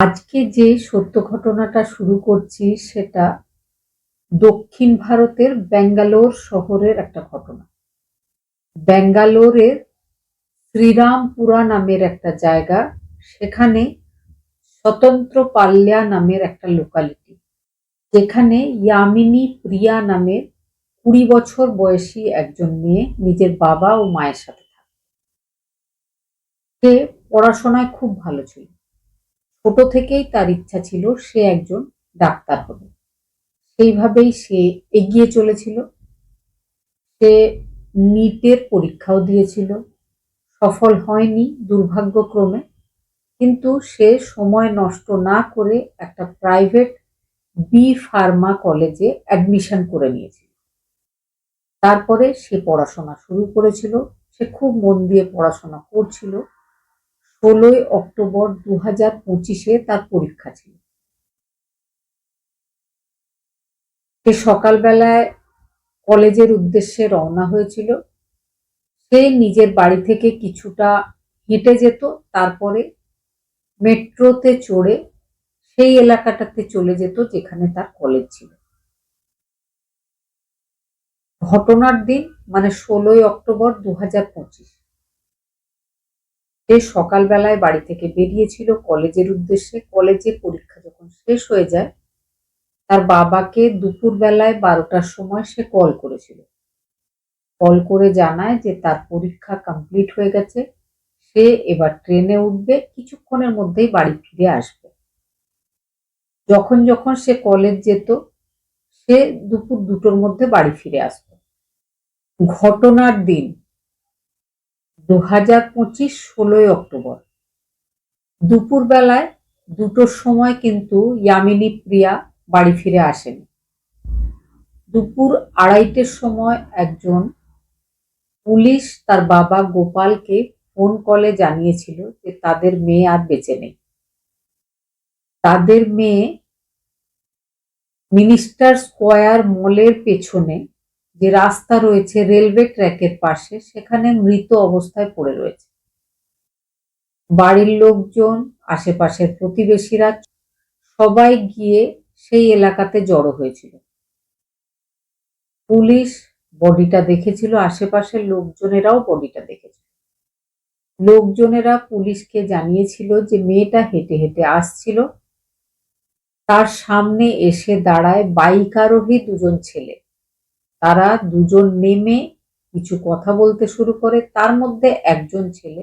আজকে যে সত্য ঘটনাটা শুরু করছি সেটা দক্ষিণ ভারতের ব্যাঙ্গালোর শহরের একটা ঘটনা। ব্যাঙ্গালোরের শ্রীরামপুরা নামের একটা জায়গা, সেখানে স্বতন্ত্র পাল্লা নামের একটা লোকালিটি যেখানে ইয়ামিনী প্রিয়া নামের কুড়ি বছর বয়সী একজন মেয়ে নিজের বাবা ও মায়ের সাথে থাকে। সে পড়াশোনায় খুব ভালো ছিল। ছোট থেকেই তার ইচ্ছা ছিল সে একজন ডাক্তার হবে। সেইভাবেই সে এগিয়ে চলেছিল। সে নিটের পরীক্ষাও দিয়েছিল। সফল হয়নি দুর্ভাগ্যক্রমে। কিন্তু সে সময় নষ্ট না করে একটা প্রাইভেট বি ফার্মা কলেজে অ্যাডমিশন করে নিয়েছিল। তারপরে সে পড়াশোনা শুরু করেছিল। সে খুব মন দিয়ে পড়াশোনা করছিল। ষোলোই অক্টোবর দু হাজার পঁচিশে তার পরীক্ষা ছিল। সে সকালবেলায় কলেজের উদ্দেশ্যে রওনা হয়েছিল। সে নিজের বাড়ি থেকে কিছুটা হেঁটে যেত, তারপরে মেট্রোতে চড়ে সেই এলাকাটাতে চলে যেত যেখানে তার কলেজ ছিল। ঘটনার দিন মানে ষোলোই অক্টোবর দু হাজার পঁচিশ। সে সকালবেলায় বাড়ি থেকে বেরিয়েছিল কলেজের উদ্দেশ্যে। কলেজের পরীক্ষা যখন শেষ হয়ে যায়, তার বাবাকে দুপুরবেলায় বারোটার সময় সে কল করেছিল। কল করে জানায় যে তার পরীক্ষা কমপ্লিট হয়ে গেছে। সে এবার ট্রেনে উঠবে, কিছুক্ষণের মধ্যেই বাড়ি ফিরে আসবে। যখন যখন সে কলেজ যেত, সে দুপুর দুটোর মধ্যে বাড়ি ফিরে আসতো। ঘটনার দিন দু হাজার পঁচিশ ষোলোই অক্টোবর। দুপুরবেলায় দুটোর সময় কিন্তু ইয়ামিনী প্রিয়া বাড়ি ফিরে আসেন। দুপুর আড়াইটের সময় একজন পুলিশ তার বাবা গোপালকে ফোন কলে জানিয়েছিল যে তাদের মেয়ে আর বেঁচে নেই। তাদের মেয়ে মিনিস্টার স্কোয়ার মলের পেছনে যে রাস্তা রয়েছে রেলওয়ে ট্র্যাকের পাশে, সেখানে মৃত অবস্থায় পড়ে রয়েছে। বাড়ির লোকজন, আশেপাশের প্রতিবেশীরা সবাই গিয়ে সেই এলাকাতে জড়ো হয়েছিল। পুলিশ বডিটা দেখেছিল, আশেপাশের লোকজনেরাও বডিটা দেখেছিল। লোকজনেরা পুলিশকে জানিয়েছিল যে মেয়েটা হেঁটে হেঁটে আসছিল। তার সামনে এসে দাঁড়ায় বাইক আরোহী দুজন ছেলে। তারা দুজন নেমে কিছু কথা বলতে শুরু করে। তার মধ্যে একজন ছেলে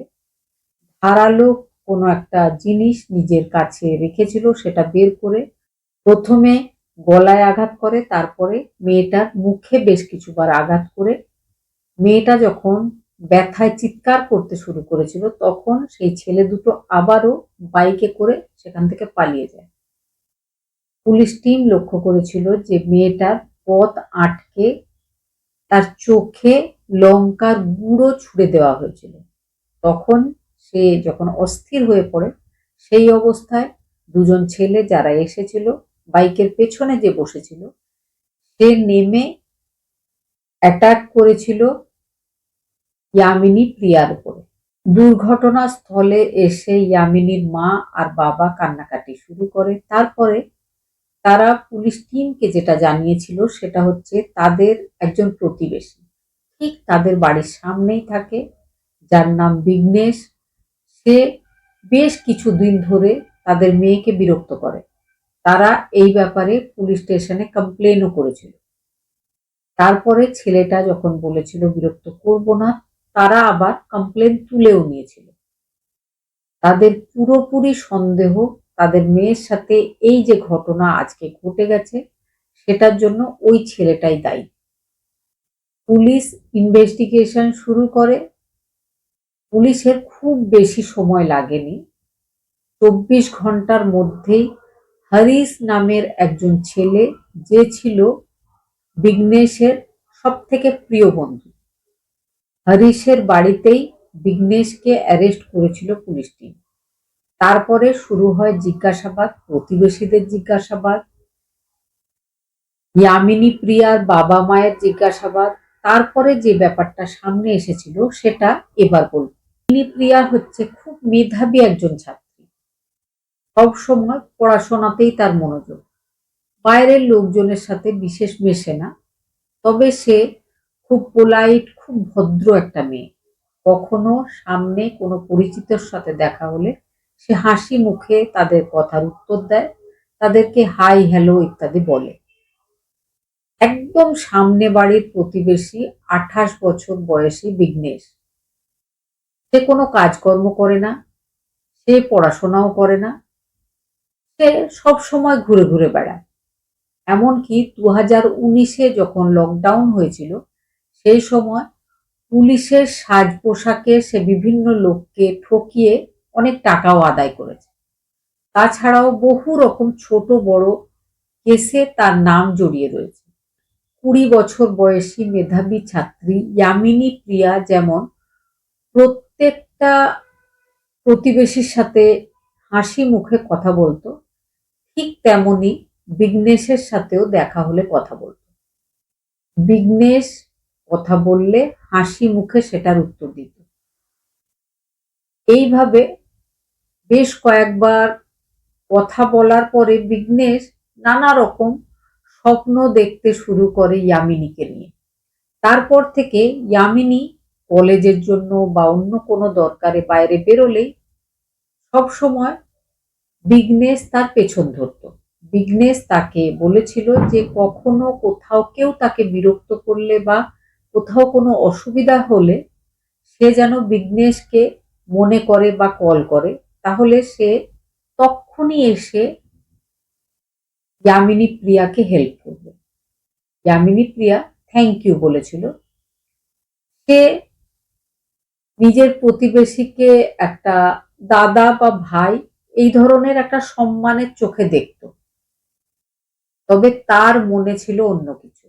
ধারালো কোনো একটা জিনিস নিজের কাছে রেখেছিল, সেটা বের করে প্রথমে গলায় আঘাত করে, তারপরে মেয়েটার মুখে বেশ কিছুবার আঘাত করে। মেয়েটা যখন ব্যথায় চিৎকার করতে শুরু করেছিল, তখন সেই ছেলে দুটো আবারও বাইকে করে সেখান থেকে পালিয়ে যায়। পুলিশ টিম লক্ষ্য করেছিল যে মেয়েটার পথ আটকে তার চোখে লঙ্কার গুঁড়ো ছুড়ে দেওয়া হয়েছিল। তখন সে যখন অস্থির হয়ে পড়ে, সেই অবস্থায় দুজন ছেলে যারা এসেছিল, বাইকের পেছনে যে বসেছিল, সে নেমে অ্যাটাক করেছিল ইয়ামিনী প্রিয়ার উপরে। দুর্ঘটনাস্থলে এসে ইয়ামিনীর মা আর বাবা কান্নাকাটি শুরু করে। তারপরে তারা পুলিশ টিমকে যেটা জানিয়েছিল সেটা হচ্ছে তাদের একজন প্রতিবেশী। ঠিক তাদের বাড়ির সামনেই থাকে, যার নাম বিঘ্নেশ। সে বেশ কিছুদিন ধরে তাদের মেয়েকে বিরক্ত করে। তারা এই ব্যাপারে পুলিশ স্টেশনে কমপ্লেনও করেছিল। তারপরে ছেলেটা যখন বলেছিল, বিরক্ত করব না, তারা আবার কমপ্লেন তুলেও নিয়েছিল। তাদের পুরোপুরি সন্দেহ তাদের মেয়ের সাথে এই যে ঘটনা আজকে ঘটে গেছে, সেটার জন্য ওই ছেলেটাই দায়ী। পুলিশ ইনভেস্টিগেশন শুরু করে। পুলিশের খুব বেশি সময় লাগেনি। চব্বিশ ঘণ্টার মধ্যেই হরিশ নামের একজন ছেলে, যে ছিল বিঘ্নেশের সব থেকে প্রিয় বন্ধু। হরিশের বাড়িতেই বিঘ্নেশকে অ্যারেস্ট করেছিল পুলিশ টিম তারপরে শুরু হয় জিজ্ঞাসাবাদ, প্রতিবেশীদের জিজ্ঞাসাবাদ, ইয়ামিনী প্রিয়ার বাবা মায়ের জিজ্ঞাসাবাদ। তারপরে যে ব্যাপারটা সামনে এসেছিল সেটা এবার বলব। প্রিয়া হচ্ছে খুব মেধাবী একজন ছাত্রী। সব সময় পড়াশোনাতেই তার মনোযোগ। বাইরের লোকজনের সাথে বিশেষ মেশে না। তবে সে খুব পোলাইট, খুব ভদ্র একটা মেয়ে। কখনো সামনে কোনো পরিচিতর সাথে দেখা হলে সে হাসি মুখে তাদের কথার উত্তর দেয়, তাদেরকে হাই হ্যালো ইত্যাদি বলে। একদম সামনে বাড়ির প্রতিবেশী আঠাশ বছর বয়সী বিঘ্নেশ। সে কোনো কাজকর্ম করে না, সে পড়াশোনাও করে না, সে সব সময় ঘুরে ঘুরে বেড়ায়। এমনকি দু হাজার উনিশে যখন লকডাউন হয়েছিল, সেই সময় পুলিশের সাজ পোশাকে সে বিভিন্ন লোককে ঠকিয়ে অনেক টাকাও আদায় করেছে। তাছাড়াও বহু রকম ছোট বড় কেসে তার নাম জড়িয়ে রয়েছে। কুড়ি বছর বয়সী মেধাবী ছাত্রী ইয়ামিনী প্রিয়া যেমন প্রত্যেকটা প্রতিবেশীর সাথে হাসি মুখে কথা বলতো, ঠিক তেমনি বিঘ্নেশের সাথেও দেখা হলে কথা বলতো। বিঘ্নেশ কথা বললে হাসি মুখে সেটার উত্তর দিত। এইভাবে বেশ কয়েকবার কথা বলার পরে বিঘ্নেশ নানা রকম স্বপ্ন দেখতে শুরু করে ইয়ামিনীকে নিয়ে। তারপর থেকে ইয়ামিনী কলেজের জন্য বা অন্য কোনো দরকারে বাইরে বেরোলেই সব সময় বিঘ্নেশ তার পেছন ধরত। বিঘ্নেশ তাকে বলেছিল যে কখনো কোথাও কেউ তাকে বিরক্ত করলে বা কোথাও কোনো অসুবিধা হলে সে যেন বিঘ্নেশকে মনে করে বা কল করে। তাহলে সে তক্ষুনি এসে ইয়ামিনী প্রিয়াকে হেল্প করবে। ইয়ামিনী প্রিয়া থ্যাংক ইউ বলেছিল। সে নিজের প্রতিবেশীকে একটা দাদা বা ভাই এই ধরনের একটা সম্মানের চোখে দেখত। তবে তার মনে ছিল অন্য কিছু।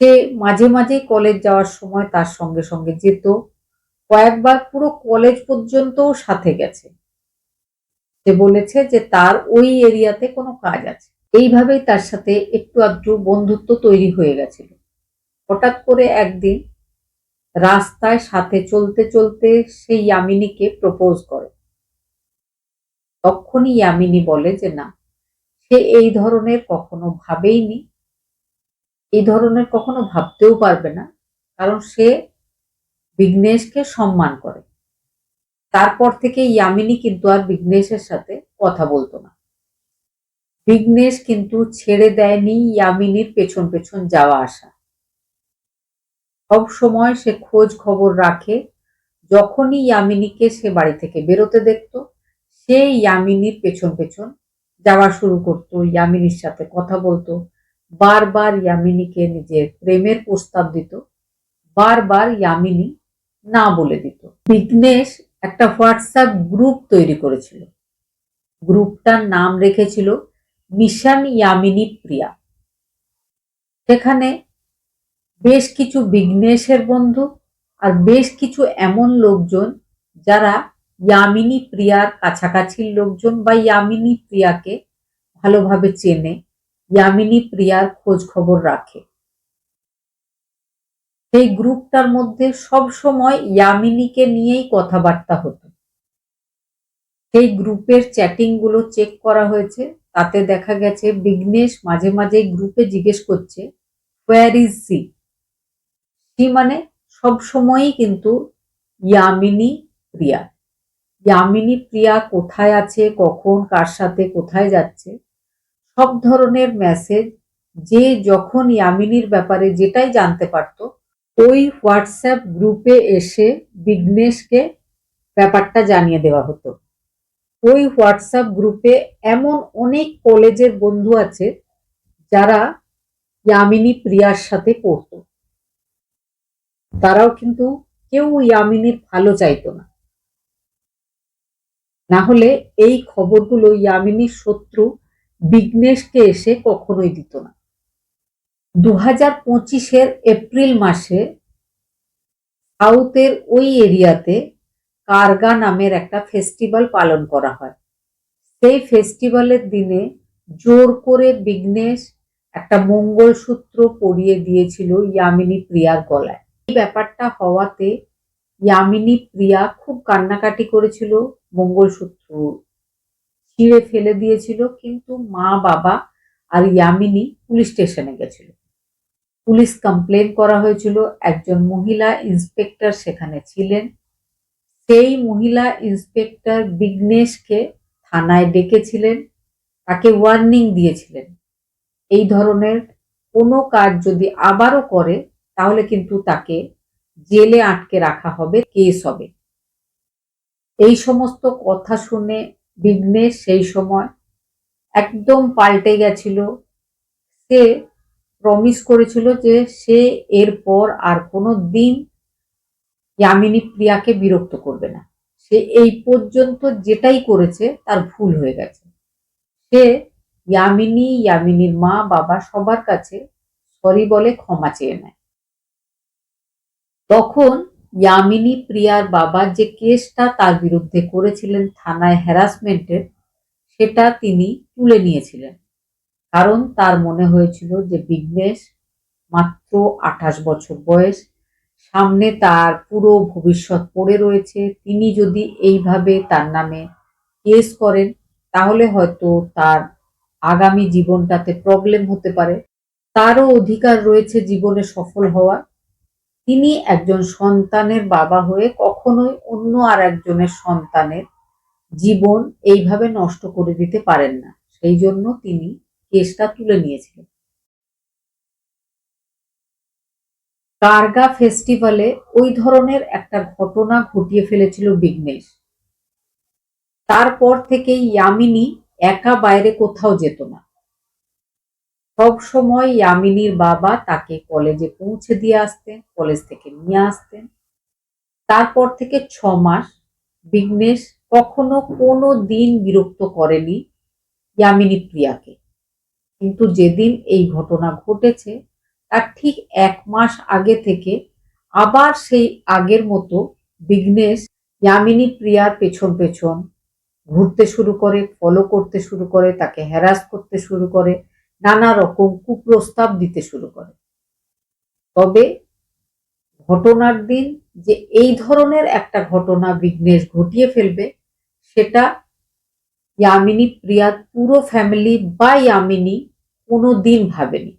সে মাঝে মাঝে কলেজ যাওয়ার সময় তার সঙ্গে সঙ্গে যেত। কয়েকবার পুরো কলেজ পর্যন্তও সাথে গেছে। সে বলেছে যে তার ওই এরিয়াতে কোনো কাজ আছে। এইভাবেই তার সাথে একটু আধটু বন্ধুত্ব তৈরি হয়ে গেছিল। হঠাৎ করে একদিন রাস্তায় সাথে চলতে চলতে সেই ইয়ামিনীকে প্রপোজ করে। তখনই ইয়ামিনী বলে যে, না, সে এই ধরনের কখনো ভাবেইনি। এই ধরনের কখনো ভাবতেও পারবে না। কারণ সে বিঘ্নেশকে সম্মান করে। তারপর থেকে ইয়ামিনী কিন্তু আর বিঘ্নেশের সাথে কথা বলতো না। বিঘ্নেশ কিন্তু ছেড়ে দেয়নি ইয়ামিনীর পেছন পেছন যাওয়া আসা। সব সময় সে খোঁজ খবর রাখে, যখনই ইয়ামিনীকে সে বাড়ি থেকে বেরোতে দেখত, সে ইয়ামিনীর পেছন পেছন যাওয়া শুরু করতো, ইয়ামিনীর সাথে কথা বলতো, বারবার ইয়ামিনীকে নিজের প্রেমের প্রস্তাব দিত, বারবার ইয়ামিনী না বলে দিত। বিঘ্নেশ একটা হোয়াটসঅ্যাপ গ্রুপ তৈরি করেছিল। গ্রুপটার নাম রেখেছিল মিশন ইয়ামিনী প্রিয়া। সেখানে বেশ কিছু বিঘ্নেশের বন্ধু আর বেশ কিছু এমন লোকজন যারা ইয়ামিনী প্রিয়ার কাছাকাছির লোকজন বা ইয়ামিনী প্রিয়াকে ভালোভাবে চেনে, ইয়ামিনী প্রিয়ার খোঁজ খবর রাখে। সেই গ্রুপটার মধ্যে সব সময় ইয়ামিনীকে নিয়েই কথাবার্তা হতো। সেই গ্রুপের চ্যাটিংগুলো চেক করা হয়েছে। তাতে দেখা গেছে, বিঘ্নেশ মাঝে মাঝে গ্রুপে জিজ্ঞেস করছে হোয়ার ইজ সি সি মানে সব সময়ই কিন্তু ইয়ামিনী প্রিয়া। ইয়ামিনী প্রিয়া কোথায় আছে, কখন, কার সাথে, কোথায় যাচ্ছে, সব ধরনের মেসেজ যে যখন ইয়ামিনীর ব্যাপারে যেটাই জানতে পারত ওই হোয়াটসঅ্যাপ গ্রুপে এসে বিঘ্নেশকে ব্যাপারটা জানিয়ে দেওয়া হতো। ওই হোয়াটসঅ্যাপ গ্রুপে এমন অনেক কলেজের বন্ধু আছে যারা ইয়ামিনী প্রিয়ার সাথে পড়তো। তারাও কিন্তু কেউ ইয়ামিনীর ভালো চাইতো না। না হলে এই খবরগুলো ইয়ামিনীর শত্রু বিঘ্নেশকে এসে কখনোই দিত না। দু হাজার পঁচিশের এপ্রিল মাসে সাউথের ওই এরিয়াতে কারগা নামের একটা ফেস্টিভ্যাল পালন করা হয়। সেই ফেস্টিভ্যালের দিনে জোর করে বিঘ্নেশ একটা মঙ্গলসূত্র পরিয়ে দিয়েছিল ইয়ামিনী প্রিয়ার গলায়। এই ব্যাপারটা হওয়াতে ইয়ামিনী প্রিয়া খুব কান্নাকাটি করেছিল, মঙ্গলসূত্র ছিঁড়ে ফেলে দিয়েছিল, কিন্তু মা, বাবা আর ইয়ামিনী পুলিশ স্টেশনে গেছিল। পুলিশ কমপ্লেন করা হয়েছিল, একজন মহিলা ইন্সপেক্টর সেখানে ছিলেন। সেই মহিলা ইন্সপেক্টর বিঘ্নেশকে থানায় ডেকেছিলেন, তাকে ওয়ার্নিং দিয়েছিলেন। এই ধরনের কোনো কাজ যদি আবারও করে, তাহলে কিন্তু তাকে জেলে আটকে রাখা হবে, কেস হবে। এই সমস্ত কথা শুনে বিঘ্নেশ সেই সময় একদম পাল্টে গেছিল। সে প্রমিস করেছিল যে সে এরপর আর কোনো দিন ইয়ামিনী প্রিয়াকে বিরক্ত করবে না। সে এই পর্যন্ত যেটাই করেছে, তার ভুল হয়ে গেছে। সে ইয়ামিনী, ইয়ামিনীর মা, বাবা সবার কাছে সরি বলে ক্ষমা চেয়ে নেয়। তখন ইয়ামিনী প্রিয়ার বাবা যে কেসটা তার বিরুদ্ধে করেছিলেন থানায় হ্যারাসমেন্টের সেটা তিনি তুলে নিয়েছিলেন। কারণ তার মনে হয়েছিল যে বিঘ্নেশ মাত্র আঠাশ বছর বয়স। সামনে তার পুরো ভবিষ্যৎ পড়ে রয়েছে। তিনি যদি এইভাবে তার নামে কেস করেন, তাহলে হয়তো তার আগামী জীবনটাতে প্রবলেম হতে পারে। তারও অধিকার রয়েছে জীবনে সফল হওয়া তিনি একজন সন্তানের বাবা হয়ে কখনোই অন্য আর একজনের সন্তানের জীবন এইভাবে নষ্ট করে দিতে পারেন না। সেই জন্য তিনি কেসটা তুলে নিয়েছিলেন কার্গা ফেস্টিভ্যালে ওই ধরনের একটা ঘটনা ঘটিয়ে ফেলেছিল বিঘ্নেশ। তারপর থেকে ইয়ামিনী একা বাইরে কোথাও যেত না। সব সময় ইয়ামিনীর বাবা তাকে কলেজে পৌঁছে দিয়ে আসতেন, কলেজ থেকে নিয়ে আসতেন। তারপর থেকে ছ মাস বিঘ্নেশ কখনো কোনো দিন বিরক্ত করেনি ইয়ামিনী প্রিয়াকে। কিন্তু যেদিন এই ঘটনা ঘটেছে, তার ঠিক এক মাস আগে থেকে আবার সেই আগের মতো বিঘ্নেশ, ইয়ামিনী প্রিয়ার পেছন পেছন ঘুরতে শুরু করে ফলো করতে শুরু করে, তাকে হ্যারাস করতে শুরু করে, নানা রকম কুপ্রস্তাব দিতে শুরু করে। তবে ঘটনার দিন যে এই ধরনের একটা ঘটনা বিঘ্নেশ ঘটিয়ে ফেলবে, সেটা ইয়ামিনী প্রিয়ার পুরো ফ্যামিলি বা ইয়ামিনী কোনো দিন ভাবেনি।